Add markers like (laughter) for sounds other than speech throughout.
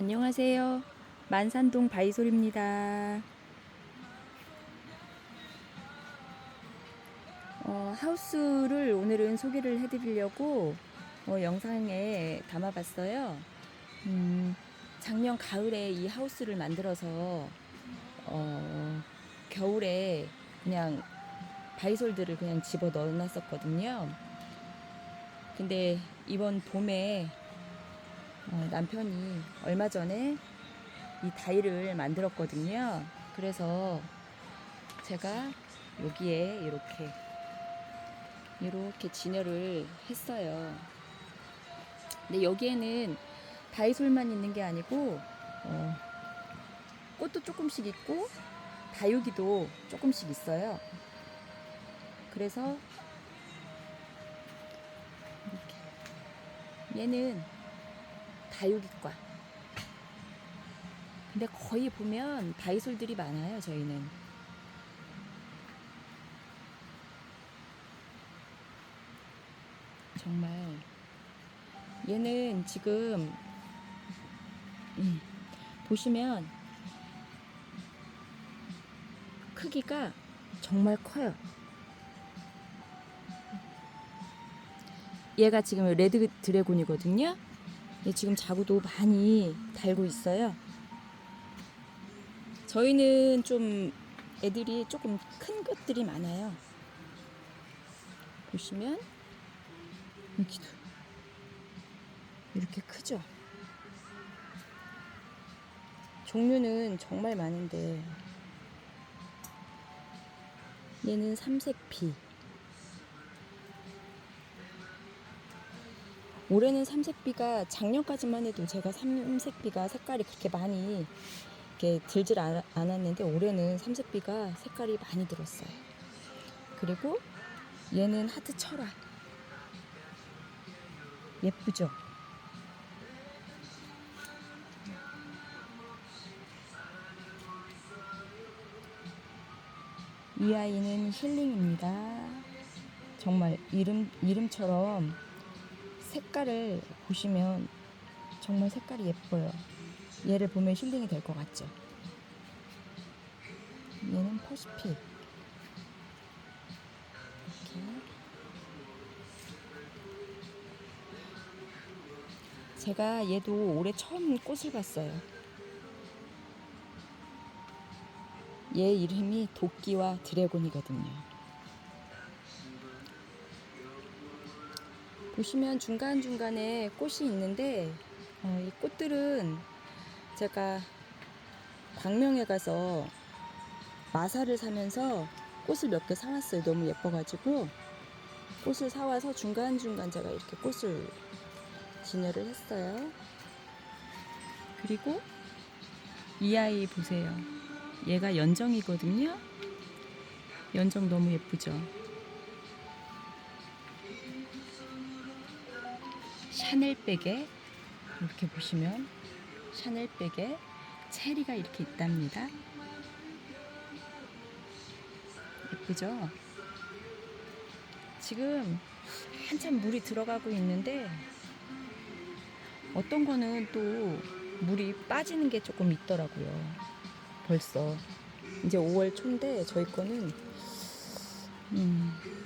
안녕하세요. 만산동 바이솔입니다. 어, 하우스를 오늘은 소개를 해드리려고 어, 영상에 담아봤어요. 음, 작년 가을에 이 하우스를 만들어서 어, 겨울에 그냥 바이솔들을 그냥 집어 넣어놨었거든요. 근데 이번 봄에 어, 남편이 얼마 전에 이 다이를 만들었거든요. 그래서 제가 여기에 이렇게 이렇게 진열을 했어요. 근데 여기에는 다이솔만 있는 게 아니고 어, 꽃도 조금씩 있고 다육이도 조금씩 있어요. 그래서 이렇게 얘는 다육이과. 근데 거의 보면 다이솔들이 많아요, 저희는. 정말. 얘는 지금, 음, 보시면 크기가 정말 커요. 얘가 지금 레드 드래곤이거든요. 얘 지금 자구도 많이 달고 있어요. 저희는 좀 애들이 조금 큰 것들이 많아요. 보시면 여기도 이렇게 크죠. 종류는 정말 많은데 얘는 삼색피 올해는 삼색비가 작년까지만 해도 제가 삼색비가 색깔이 그렇게 많이 이렇게 들질 않- 않았는데 올해는 삼색비가 색깔이 많이 들었어요. 그리고 얘는 하트 철화. 예쁘죠? 이 아이는 힐링입니다. 정말 이름 이름처럼 색깔을 보시면 정말 색깔이 예뻐요. 얘를 보면 힐링이 될 것 같죠? 얘는 퍼시픽. 이렇게. 제가 얘도 올해 처음 꽃을 봤어요. 얘 이름이 도끼와 드래곤이거든요. 보시면 중간중간에 꽃이 있는데 어, 이 꽃들은 제가 광명에 가서 마사를 사면서 꽃을 몇 개 사왔어요. 너무 예뻐가지고 꽃을 사와서 중간중간 제가 이렇게 꽃을 진열을 했어요. 그리고 이 아이 보세요. 얘가 연정이거든요. 연정 너무 예쁘죠? 샤넬백에 이렇게 보시면 샤넬백에 체리가 이렇게 있답니다. 예쁘죠? 지금 한참 물이 들어가고 있는데 어떤 거는 또 물이 빠지는 게 조금 있더라고요. 벌써 이제 5월 초인데 저희 거는 음,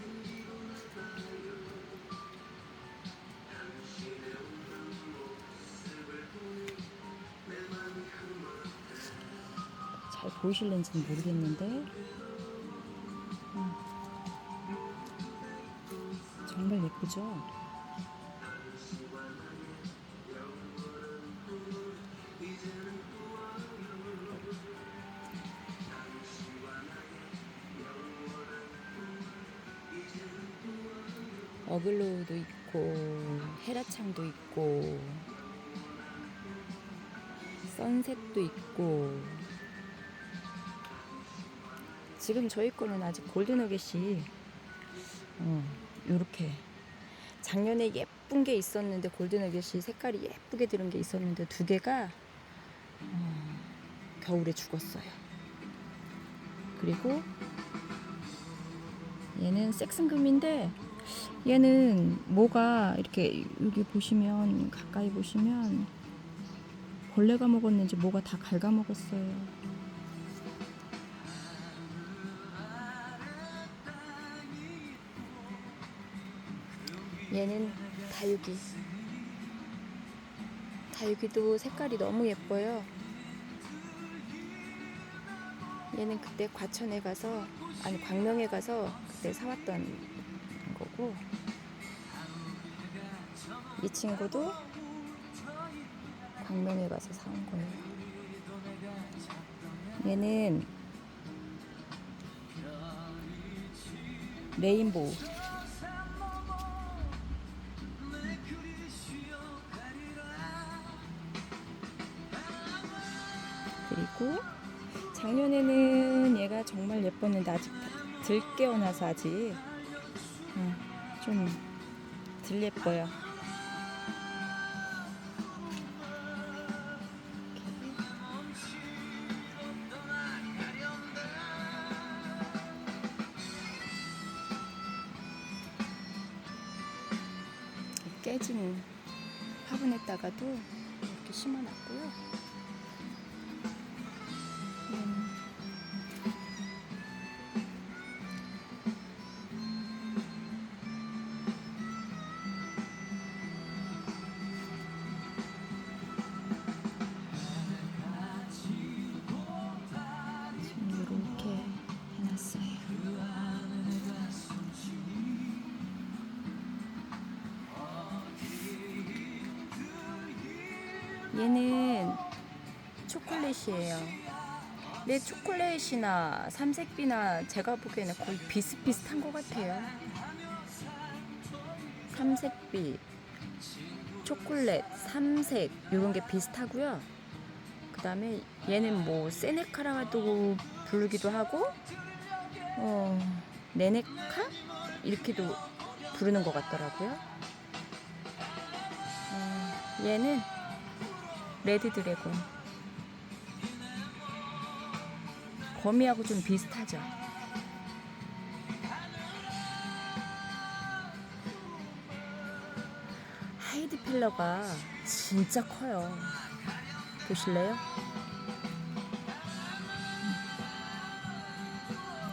잘 보이실는지는 모르겠는데 음. 정말 예쁘죠? 어글로우도 있고 헤라창도 있고 선셋도 있고 지금 저희 거는 아직 골든 어겟이 어, 요렇게 작년에 예쁜 게 있었는데 골든 어겟이 색깔이 예쁘게 들은 게 있었는데 두 개가 어, 겨울에 죽었어요. 그리고 얘는 섹슨금인데 얘는 뭐가 이렇게 여기 보시면 가까이 보시면 벌레가 먹었는지 뭐가 다 갉아먹었어요. 얘는 다육이. 다육이도 색깔이 너무 예뻐요. 얘는 그때 과천에 가서 아니 광명에 가서 그때 사왔던 거고 이 친구도 광명에 가서 사온 거예요. 얘는 레인보우. 그리고 작년에는 얘가 정말 예뻤는데 아직 들 깨 어나서 아직 음, 좀덜 예뻐요. 깨진 화분에다가도 이렇게 심어놨고요. 얘는 초콜릿이에요. 내 초콜릿이나 삼색비나 제가 보기에는 거의 비슷비슷한 것 같아요. 삼색비, 초콜릿, 삼색 이런 게 비슷하고요. 그 다음에 얘는 뭐 세네카라도 부르기도 하고, 어, 네네카 이렇게도 부르는 것 같더라고요. 어, 얘는 레드 드래곤. 거미하고 좀 비슷하죠. 하이드 필러가 진짜 커요. 보실래요? 음.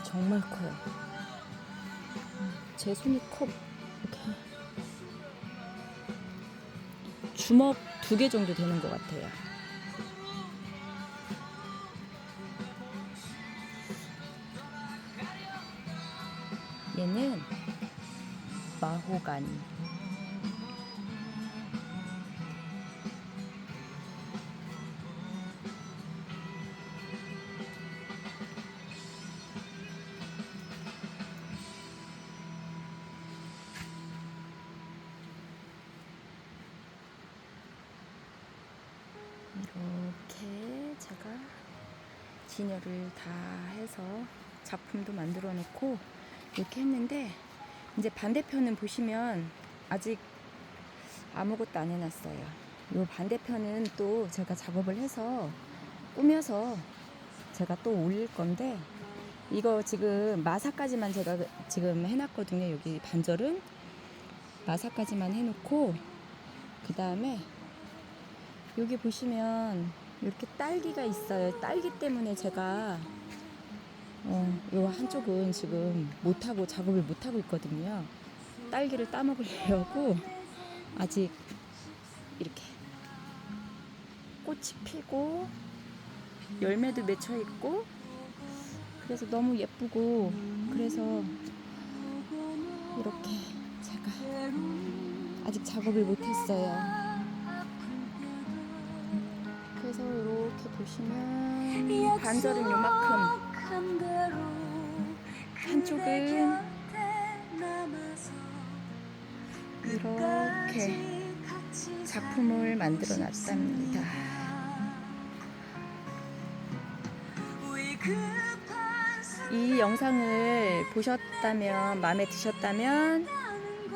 정말 커요. 음, 제 손이 커. 이렇게 주먹 두 개 정도 되는 것 같아요. 얘는 마호가니. 진열을 다 해서 작품도 만들어 놓고 이렇게 했는데 이제 반대편은 보시면 아직 아무것도 안 해놨어요. 이 반대편은 또 제가 작업을 해서 꾸며서 제가 또 올릴 건데 이거 지금 마사까지만 제가 지금 해놨거든요. 여기 반절은 마사까지만 해놓고 그 다음에 여기 보시면 이렇게 딸기가 있어요. 딸기 때문에 제가 어, 요 한쪽은 지금 못하고 작업을 못하고 있거든요. 딸기를 따먹으려고 (laughs) 아직 이렇게 꽃이 피고 열매도 맺혀 있고 그래서 너무 예쁘고 그래서 이렇게 제가 아직 작업을 못했어요. 보시면 반절은 요만큼 한쪽은 이렇게 작품을 만들어 놨답니다. 이 영상을 보셨다면 마음에 드셨다면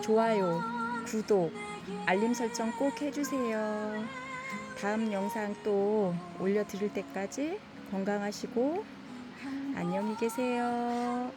좋아요, 구독, 알림 설정 꼭 해주세요. 다음 영상 또 올려드릴 때까지 건강하시고 안녕히 계세요.